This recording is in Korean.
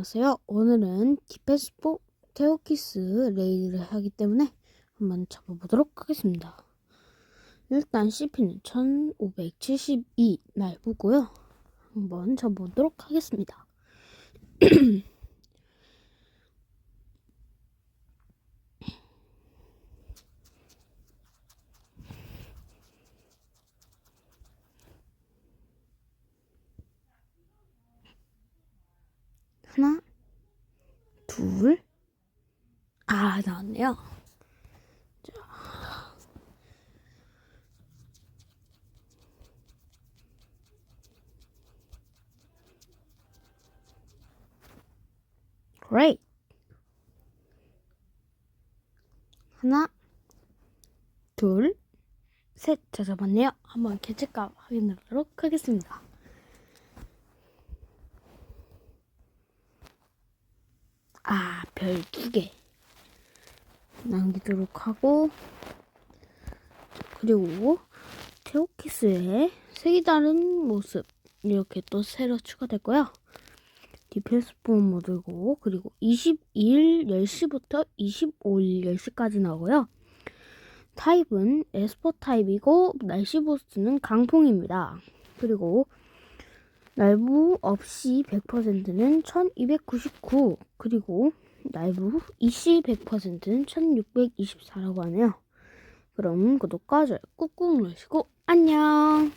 안녕하세요. 오늘은 디페스포 테오키스 레이드를 하기 때문에 한번 잡아보도록 하겠습니다. 일단 CP는 1572 날보고요. 한번 잡아보도록 하겠습니다. 하나, 둘, 아, 나왔네요. 자. Great. 하나, 둘, 셋. 자, 잡았네요. 한번 개체값 확인하도록 하겠습니다. 아, 별 두 개. 남기도록 하고, 그리고 테오키스의 색이 다른 모습. 이렇게 또 새로 추가됐고요. 디펜스 폰 모드고, 그리고 22일 10시부터 25일 10시까지 나오고요. 타입은 에스퍼 타입이고, 날씨 보스는 강풍입니다. 그리고 날부 없이 100%는 1299 그리고 날부 이시 100%는 1624라고 하네요. 그럼 구독과 좋아요 꾹꾹 누르시고 안녕